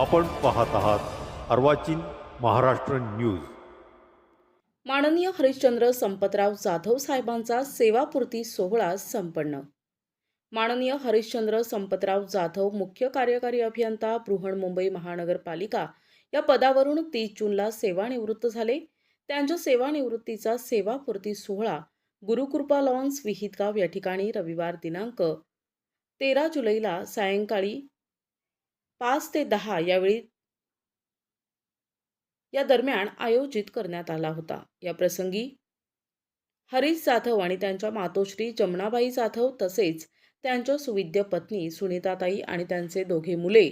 आपण पाहत आहात अर्वाचीन महाराष्ट्र न्यूज. माननीय हरिश्चंद्र संपतराव जाधव साहेबांचा सेवापूर्ती सोहळा संपन्न. माननीय हरिश्चंद्र संपतराव जाधव मुख्य कार्यकारी अभियंता बृहण मुंबई महानगरपालिका या पदावरून तीस जूनला सेवानिवृत्त झाले. त्यांच्या सेवानिवृत्तीचा सेवापूर्ती सोहळा गुरुकृपा लॉन्स विहितगाव या ठिकाणी रविवार दिनांक तेरा जुलैला सायंकाळी पाच ते दहा यावेळी या दरम्यान आयोजित करण्यात आला होता. या प्रसंगी हरीश जाधव आणि त्यांच्या मातोश्री जमनाबाई जाधव तसेच त्यांच्या सुविद्य पत्नी सुनीताताई आणि त्यांचे दोघे मुले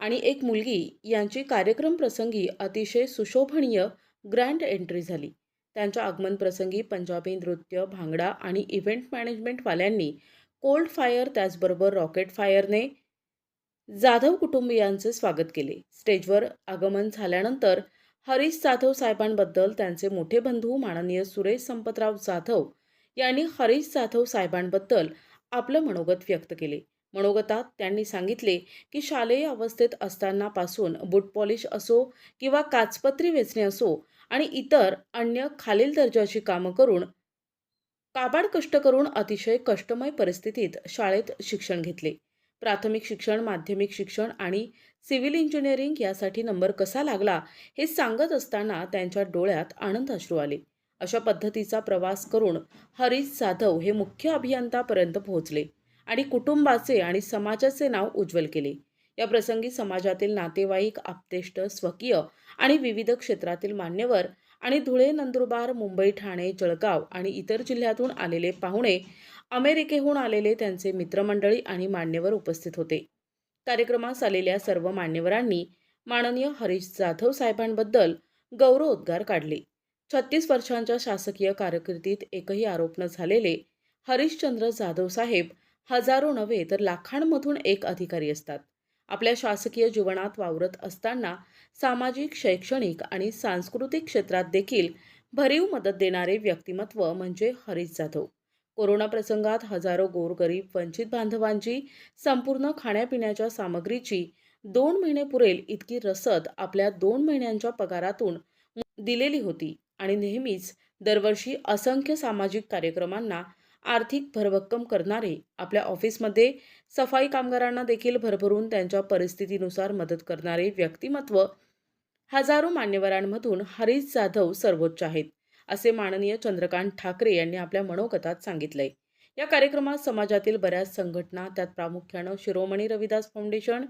आणि एक मुलगी यांची कार्यक्रम प्रसंगी अतिशय सुशोभनीय ग्रँड एंट्री झाली. त्यांच्या आगमन प्रसंगी पंजाबी नृत्य भांगडा आणि इव्हेंट मॅनेजमेंटवाल्यांनी कोल्ड फायर त्याचबरोबर रॉकेट फायरने जाधव कुटुंबियांचे स्वागत केले. स्टेजवर आगमन झाल्यानंतर हरीश जाधव साहेबांबद्दल त्यांचे मोठे बंधू माननीय सुरेश संपतराव जाधव यांनी हरीश जाधव साहेबांबद्दल आपलं मनोगत व्यक्त केले. मनोगतात त्यांनी सांगितले की शालेय अवस्थेत असतानापासून बूट पॉलिश असो किंवा काचपत्री वेचणे असो आणि इतर अन्य खालील दर्जाची कामं करून काबाड कष्ट करून अतिशय कष्टमय परिस्थितीत शाळेत शिक्षण घेतले. प्राथमिक शिक्षण माध्यमिक शिक्षण आणि सिव्हिल इंजिनिअरिंग यासाठी नंबर कसा लागला हे सांगत असताना त्यांच्या डोळ्यात आनंद अश्रू आले. अशा पद्धतीचा प्रवास करून हरीश जाधव हे मुख्य अभियंतापर्यंत पोहोचले आणि कुटुंबाचे आणि समाजाचे नाव उज्ज्वल केले. या प्रसंगी समाजातील नातेवाईक आप्तेष्ट स्वकीय आणि विविध क्षेत्रातील मान्यवर आणि धुळे नंदुरबार मुंबई ठाणे जळगाव आणि इतर जिल्ह्यातून आलेले पाहुणे अमेरिकेहून आलेले त्यांचे मित्रमंडळी आणि मान्यवर उपस्थित होते. कार्यक्रमास आलेल्या सर्व मान्यवरांनी माननीय हरीश जाधव साहेबांबद्दल गौरवोद्गार काढले. छत्तीस वर्षांच्या शासकीय कारकिर्दीत एकही आरोप न झालेले हरिश्चंद्र जाधव साहेब हजारो नव्हे तर लाखांमधून एक अधिकारी असतात. आपल्या शासकीय जीवनात वावरत असताना सामाजिक शैक्षणिक आणि सांस्कृतिक क्षेत्रात देखील भरीव मदत देणारे व्यक्तिमत्व म्हणजे हरीश जाधव. कोरोना प्रसंगात हजारो गोरगरीब वंचित बांधवांची संपूर्ण खाण्यापिण्याच्या सामग्रीची दोन महिने पुरेल इतकी रसद आपल्या दोन महिन्यांच्या पगारातून दिलेली होती आणि नेहमीच दरवर्षी असंख्य सामाजिक कार्यक्रमांना आर्थिक भरभक्कम करणारे आपल्या ऑफिसमध्ये सफाई कामगारांना देखील भरभरून त्यांच्या परिस्थितीनुसार मदत करणारे व्यक्तिमत्व हजारो मान्यवरांमधून हरीश जाधव सर्वोच्च आहेत असे माननीय चंद्रकांत ठाकरे यांनी आपल्या मनोगतात सांगितलंय. या कार्यक्रमात समाजातील बऱ्याच संघटना त्यात प्रामुख्यानं शिरोमणी रविदास फाउंडेशन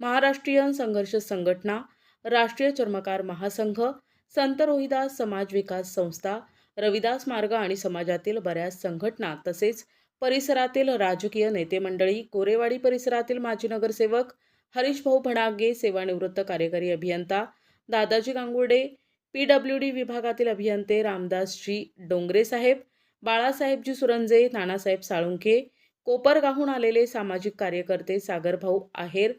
महाराष्ट्रीयन संघर्ष संघटना राष्ट्रीय चर्मकार महासंघ संत रोहिदास समाज विकास संस्था रविदास मार्ग आणि समाजातील बऱ्याच संघटना तसेच परिसरातील राजकीय नेते मंडळी कोरेवाडी परिसरातील माजी नगरसेवक हरीश भाऊ भणागे सेवानिवृत्त कार्यकारी अभियंता Dadaji Gangurde P W D विभागातील अभियंते रामदासजी डोंगरे साहेब बाळासाहेबजी सुरंजे नानासाहेब साळुंखे कोपरगाहून आलेले सामाजिक कार्यकर्ते सागरभाऊ आहेर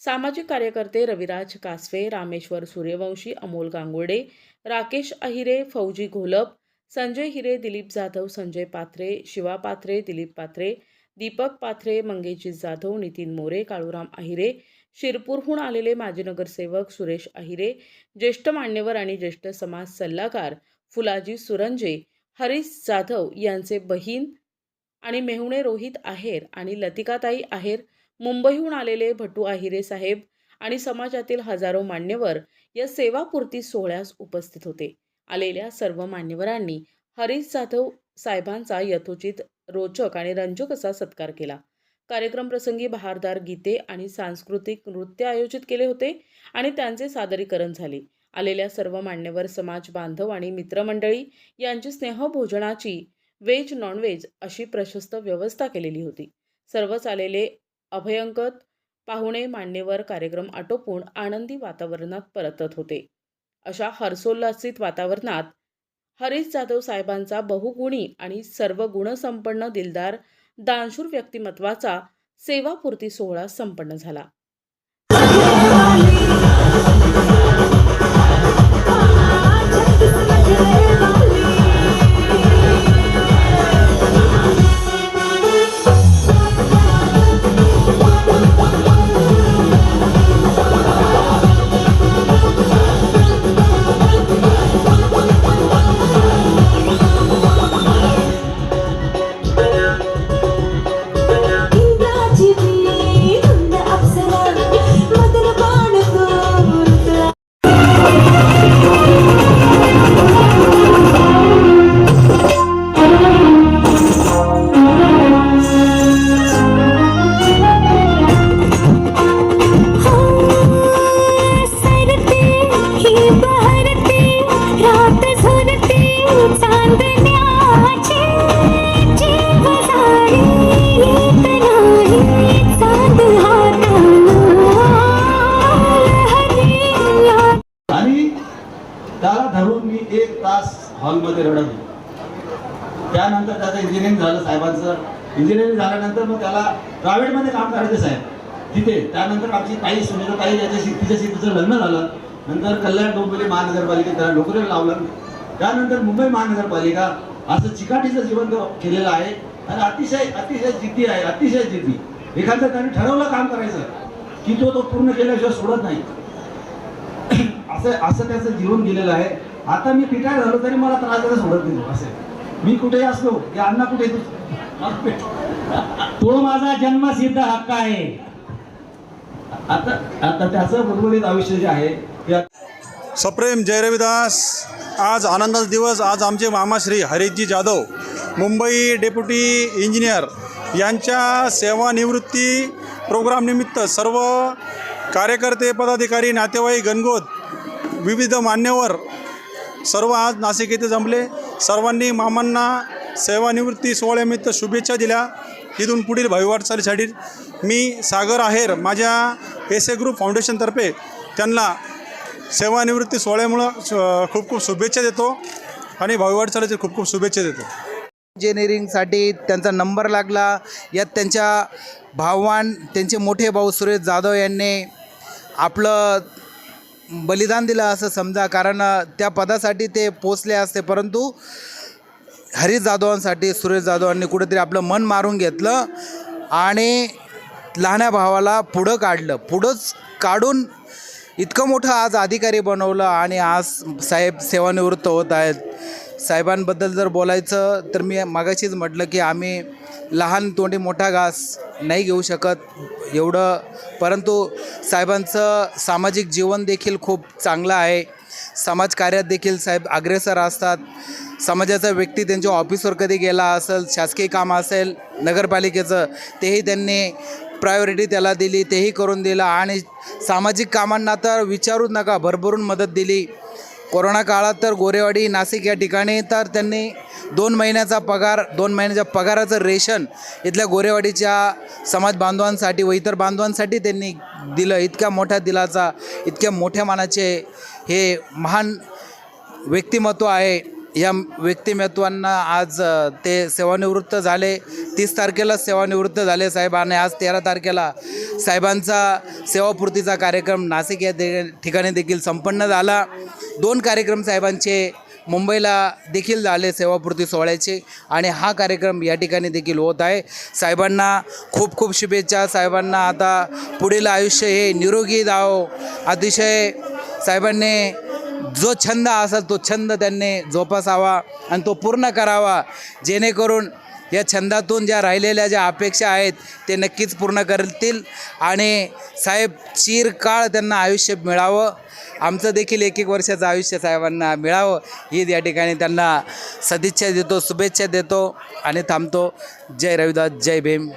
सामाजिक कार्यकर्ते रविराज कासवे रामेश्वर सूर्यवंशी अमोल गांगुर्डे राकेश अहिरे फौजी घोलप संजय हिरे दिलीप जाधव संजय पात्रे शिवा पात्रे दिलीप पात्रे दीपक पात्रे मंगेशजी जाधव नितीन मोरे काळूराम अहिरे शिरपूरहून आलेले माजी नगरसेवक सुरेश अहिरे ज्येष्ठ मान्यवर आणि ज्येष्ठ समाज सल्लागार फुलाजी सुरंजे हरीश जाधव यांचे बहीण आणि मेहुणे रोहित आहेर आणि लतिकाताई आहेर मुंबईहून आलेले भटू आहिरे साहेब आणि समाजातील हजारो मान्यवर या सेवापूर्ती सोहळ्यास उपस्थित होते. आलेल्या सर्व मान्यवरांनी हरीश जाधव साहेबांचा यथोचित रोचक आणि रंजक असा सत्कार केला. कार्यक्रम प्रसंगी बहारदार गीते आणि सांस्कृतिक नृत्य आयोजित केले होते आणि त्यांचे सादरीकरण झाले. आलेल्या सर्व मान्यवर समाज बांधव आणि मित्रमंडळी यांची स्नेहभोजनाची व्हेज नॉनव्हेज अशी प्रशस्त व्यवस्था केलेली होती. सर्वच आलेले अभयंकत पाहुणे मान्यवर कार्यक्रम आटोपून आनंदी वातावरणात परतत होते. अशा हर्षोल्लासित वातावरणात हरीश जाधव साहेबांचा बहुगुणी आणि सर्व गुणसंपन्न दिलदार दानशूर व्यक्तिमत्वाचा सेवापूर्ती सोहळा संपन्न झाला. तास रडत होतो. त्यानंतर त्याचं इंजिनिअरिंग झालं साहेबांचं. इंजिनिअरिंग झाल्यानंतर मग त्याला प्रायव्हेटमध्ये काम करायचं साहेब. तिथे. त्यानंतर आमची काही सुनील काही त्याच्याशी तिच्याशी तिचं लग्न झालं. नंतर कल्याण डोंबिवली महानगरपालिकेत त्याला नोकरीला लावलं. त्यानंतर मुंबई महानगरपालिका असं चिकाटीचं जीवन केलेलं आहे. आणि अतिशय अतिशय जिद्दी आहे अतिशय जिद्दी. एखादं त्याने ठरवलं काम करायचं की तो तो पूर्ण केल्याशिवाय सोडत नाही. असं असं त्याचं जीवन गेलेलं आहे. आता मी रिटायर झालो तरी मला त्रास द्यायला सोडत नाही असे मी कुठेही असलो की अण्णा कुठे तो माझा जन्मसिद्ध हक्क आहे. आता आता त्याचं उर्वरित आयुष्य जे आहे सप्रेम जय रविदास. आज आनंदाचा दिवस. आज आमचे मामाश्री हरीशजी जाधव मुंबई डेप्युटी इंजिनियर यांच्या सेवानिवृत्ती प्रोग्रामनिमित्त सर्व कार्यकर्ते पदाधिकारी नातेवाईक गणगोत विविध मान्यवर सर्व आज नाशिक येथे जमले. सर्वांनी मामांना सेवानिवृत्ती सोहळ्यानिमित्त शुभेच्छा दिल्या. इथून पुढील भावी वाटचालीसाठी मी सागर आहेर माझ्या एस ए ग्रुप फाउंडेशनतर्फे त्यांना सेवानिवृत्ती सोहळ्यामुळं खूप खूप शुभेच्छा देतो आणि भावी वाटचालीचे खूप खूप शुभेच्छा देतो. इंजिनिअरिंगसाठी त्यांचा नंबर लागला. यात त्यांच्या भावान त्यांचे मोठे भाऊ सुरेश जाधव यांनी आपलं बलिदान दिलं असं समजा कारण त्या पदासाठी ते पोचले असते. परंतु हरीश जाधवांसाठी सुरेश जाधवांनी कुठेतरी आपलं मन मारून घेतलं आणि लहान्या भावाला पुढं काढलं. पुढंच काढून इतकं मोठं आज अधिकारी बनवलं आणि आज साहेब सेवानिवृत्त होत आहेत. साहेबांबद्दल जर बोलायचं तर मी मागाशीच म्हटलं की आम्ही लहान तोंडी मोठा घास नाही घेऊ शकत एवढं. परंतु साहेबांचं सामाजिक जीवन देखील खूप चांगलं आहे. समाजकार्यात देखील साहेब अग्रेसर असतात. समाजाचा व्यक्ती त्यांच्या ऑफिसवर कधी गेला असेल शासकीय काम असेल नगरपालिकेचं तेही त्यांनी प्रायोरिटी त्याला दिली तेही करून दिलं आणि सामाजिक कामांना तर विचारूच नका भरभरून मदत दिली. कोरोना काळात तर गोरेवाडी नाशिक या ठिकाणी तर त्यांनी दोन महिन्याचा पगार दोन महिन्याच्या पगाराचं रेशन इथल्या गोरेवाडीच्या समाज बांधवांसाठी व इतर बांधवांसाठी त्यांनी दिलं. इतक्या मोठ्या दिलाचा इतक्या मोठ्या मानाचे हे महान व्यक्तिमत्व आहे. या व्यक्तिमत्वांना आज ते सेवानिवृत्त झाले. तीस तारखेला सेवानिवृत्त झाले साहेब आणि आज तेरा तारखेला साहेबांचा सेवापूर्तीचा कार्यक्रम नाशिक या दे- ठिकाणी देखील संपन्न झाला. दोन कार्यक्रम साहेबांचे मुंबईला देखील झाले सेवापूर्ती सोहळ्याचे आणि हा कार्यक्रम या ठिकाणी देखील होत आहे. साहेबांना खूप खूप शुभेच्छा. साहेबांना आता पुढील आयुष्य हे निरोगी जावो अतिशय साहेबांनी जो छंद असेल तो छंद त्यांनी जोपासावा आणि तो पूर्ण करावा. जेणेकरून या छंदातून ज्या राहिलेल्या ज्या अपेक्षा आहेत ते नक्कीच पूर्ण करतील. आणि साहेब चिरकाळ त्यांना आयुष्य मिळावं. आमचं देखील एक एक वर्षाचं आयुष्य साहेबांना मिळावं. हीच या ठिकाणी त्यांना सदिच्छा देतो शुभेच्छा देतो आणि थांबतो. जय रविदास जय भीम.